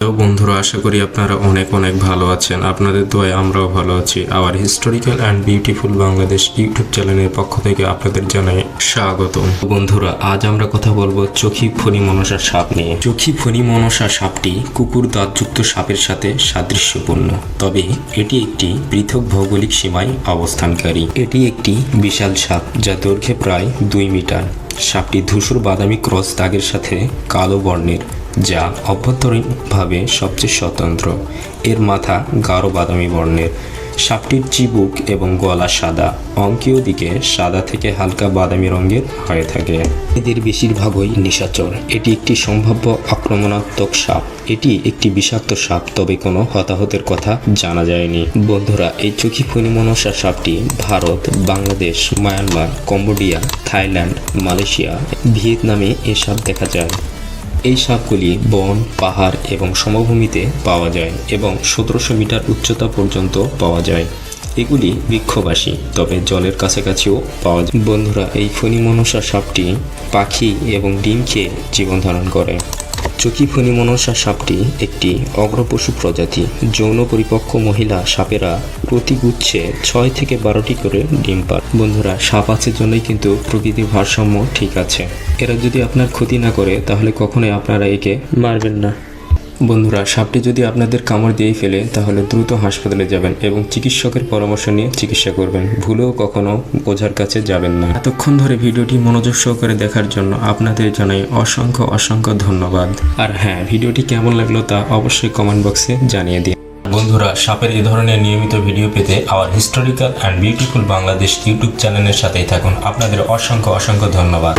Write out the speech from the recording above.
তো বন্ধুরা, আশা করি আপনারা অনেক অনেক ভালো আছেন। আপনাদের দোয়ায় আমরাও ভালো আছি। আবার historical and beautiful Bangladesh YouTube চ্যানেলের পক্ষ থেকে আপনাদের জানাই স্বাগত বন্ধুরা, আজ আমরা কথা বলব চোখি ফণি মনসা সাপ নিয়ে। চোখি ফণি মনসা সাপটি কুকুর দাঁতযুক্ত সাপের সাথে সাদৃশ্যপূর্ণ। তবে এটি একটি পৃথক ভৌগোলিক সীমায় অবস্থানকারী। এটি একটি বিশাল সাপ যা দৈর্ঘ্যে প্রায় দুই মিটার। সাপটি ধূসর বাদামি ক্রস দাগের সাথে কালো বর্ণের। যা অভ্যন্তরীণভাবে সবচেয়ে স্বতন্ত্র। এর মাথা গাঢ় বাদামি বর্ণের। সাপটির চিবুক এবং গলা সাদা। অঙ্কীয় দিকে সাদা থেকে হালকা বাদামি রঙের হয়ে থাকে। এদের বেশিরভাগই নিশাচর। এটি একটি সম্ভাব্য আক্রমণাত্মক সাপ। এটি একটি বিষাক্ত সাপ, তবে কোনো হতাহতের কথা জানা যায়নি। বন্ধুরা, এই চোখি ফণিমনসা সাপটি Bharat, Bangladesh, Myanmar, Cambodia, Thailand, Malaysia, ভিয়েতনামে এ সাপ দেখা যায়। এই সাপগুলি বন, পাহাড় এবং সমভূমিতে পাওয়া যায় এবং সতেরোশো মিটার উচ্চতা পর্যন্ত পাওয়া যায়। এগুলি বৃক্ষবাসী, তবে জলের কাছাকাছিও পাওয়া যায়। বন্ধুরা, এই ফণিমনসা সাপটি পাখি এবং ডিম খেয়ে জীবন ধারণ করে। চকি ফণিমনসা সাপটি একটি অগ্রপশু প্রজাতি। যৌন পরিপক্ক মহিলা সাপেরা প্রতি গুচ্ছে ছয় থেকে বারোটি করে ডিম পার বন্ধুরা, সাপ আছে জন্যই কিন্তু প্রকৃতির ভারসাম্য ঠিক আছে। এরা যদি আপনার ক্ষতি না করে, তাহলে কখনোই আপনারা একে মারবেন না। বন্ধুরা, সাপটি যদি আপনাদের কামড় দিয়েই ফেলে, তাহলে দ্রুত হাসপাতালে যাবেন এবং চিকিৎসকের পরামর্শ নিয়ে চিকিৎসা করবেন। ভুলেও কখনো ওঝার কাছে যাবেন না। এতক্ষণ ধরে ভিডিওটি মনোযোগ সহকারে দেখার জন্য আপনাদের জানাই অসংখ্য অসংখ্য ধন্যবাদ। আর হ্যাঁ ভিডিওটি কেমন লাগল তা অবশ্যই কমেন্ট বক্সে জানিয়ে দিন। বন্ধুরা, সাপের এই ধরনের নিয়মিত ভিডিও পেতে our historical and beautiful Bangladesh YouTube চ্যানেলের সাথেই থাকুন। আপনাদের অসংখ্য অসংখ্য ধন্যবাদ।